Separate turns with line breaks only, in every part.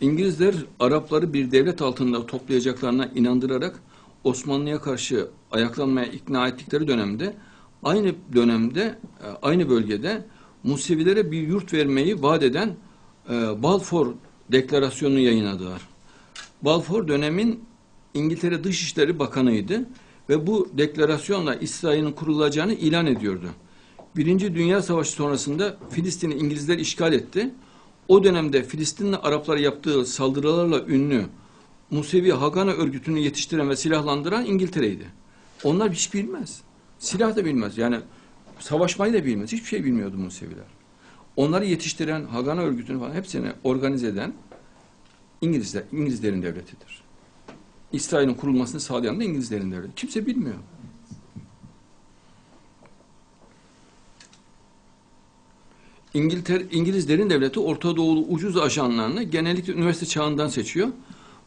İngilizler Arapları bir devlet altında toplayacaklarına inandırarak Osmanlı'ya karşı ayaklanmaya ikna ettikleri dönemde aynı dönemde e, aynı bölgede Musevilere bir yurt vermeyi vaat eden e, Balfour Deklarasyonu'nu yayınladılar. Balfour dönemin İngiltere Dışişleri Bakanıydı ve bu deklarasyonla İsrail'in kurulacağını ilan ediyordu. Birinci Dünya Savaşı sonrasında Filistin'i İngilizler işgal etti. O dönemde Filistinli Araplara yaptığı saldırılarla ünlü Musevi Hagana örgütünü yetiştiren ve silahlandıran İngiltere'ydi. Onlar hiç bilmez. Silah da bilmez. Yani savaşmayı da bilmez. Hiçbir şey bilmiyordu Museviler. Onları yetiştiren Hagana örgütünü falan hepsini organize eden İngilizler, İngilizlerin devletidir. İsrail'in kurulmasını sağlayan da İngilizlerin devleti. Kimse bilmiyor. İngiltere, İngilizlerin devleti Orta Doğulu ucuz ajanlarını genellikle üniversite çağından seçiyor.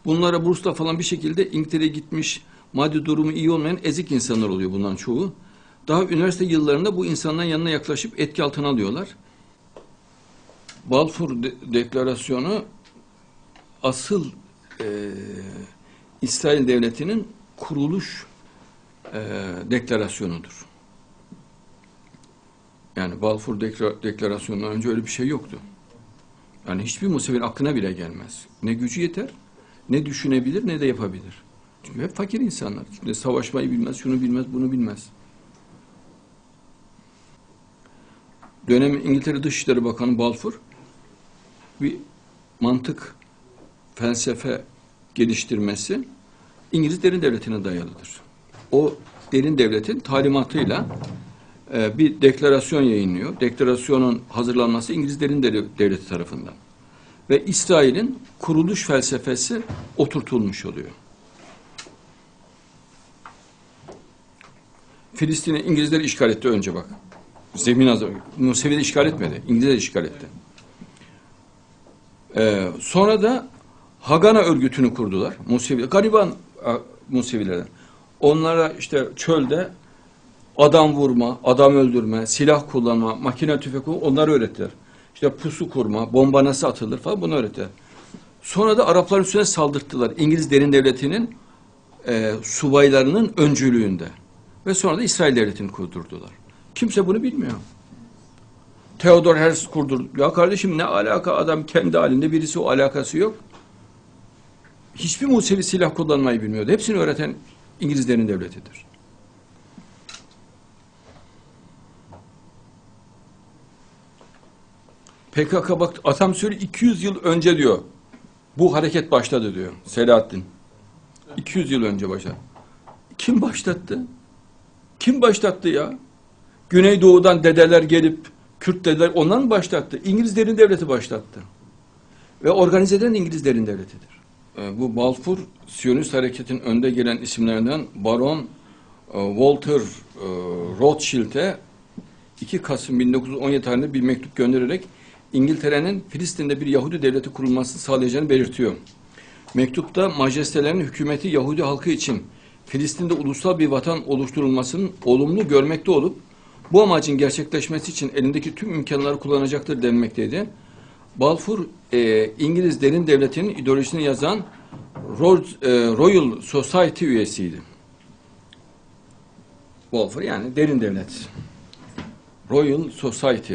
Bunlara bursla falan bir şekilde İngiltere'ye gitmiş, maddi durumu iyi olmayan ezik insanlar oluyor bunların çoğu. Daha üniversite yıllarında bu insanların yanına yaklaşıp etki altına alıyorlar. Balfour de- Deklarasyonu asıl e, İsrail Devleti'nin kuruluş e, deklarasyonudur. Yani Balfour Dekla- Deklarasyonu'ndan önce öyle bir şey yoktu. Yani hiçbir Musevi'nin aklına bile gelmez. Ne gücü yeter, ne düşünebilir, ne de yapabilir. Çünkü hep fakir insanlar. Şimdi savaşmayı bilmez, şunu bilmez, bunu bilmez. Dönemin İngiltere Dışişleri Bakanı Balfour bir mantık, felsefe geliştirmesi İngiliz derin devletine dayalıdır. O derin devletin talimatıyla e, bir deklarasyon yayınlıyor. Deklarasyonun hazırlanması İngiliz derin Dev- devleti tarafından. Ve İsrail'in kuruluş felsefesi oturtulmuş oluyor. Filistin'i İngilizler işgal etti önce bak. Zemin hazır. Musevi'de işgal etmedi. İngilizler işgal etti. Ee, sonra da Hagana örgütünü kurdular. Musevi, gariban a, Musevilerden. Onlara işte çölde adam vurma, adam öldürme, silah kullanma, makine tüfek kullanma, onları öğrettiler. İşte pusu kurma, bomba nasıl atılır falan bunu öğrettiler. Sonra da Arapların üstüne saldırttılar. İngiliz derin devletinin e, subaylarının öncülüğünde. Ve sonra da İsrail devletini kurdurdular. Kimse bunu bilmiyor. Theodor Herzl kurdur. Ya kardeşim ne alaka adam kendi halinde birisi o alakası yok. Hiçbir Musevi silah kullanmayı bilmiyordu. Hepsini öğreten İngilizlerin devletidir. PKK bak Atam söyle 200 yıl önce diyor. Bu hareket başladı diyor Selahattin. 200 yıl önce başladı. Kim başlattı? Kim başlattı ya? Güneydoğu'dan dedeler gelip Kürt dedeler onlar mı başlattı? İngilizlerin devleti başlattı. Ve organize eden İngilizlerin devletidir. Ee, Bu Balfour Siyonist hareketin önde gelen isimlerinden Baron e, Walter e, Rothschild'e 2 Kasım 1917 tarihinde bir mektup göndererek İngiltere'nin Filistin'de bir Yahudi devleti kurulmasını sağlayacağını belirtiyor. Mektupta majestelerin hükümeti Yahudi halkı için Filistin'de ulusal bir vatan oluşturulmasının olumlu görmekte olup bu amacın gerçekleşmesi için elindeki tüm imkanları kullanacaktır denmekteydi. Balfour e, İngiliz derin devletinin ideolojisini yazan e, Royal Society üyesiydi. Balfour yani derin devlet. Royal Society.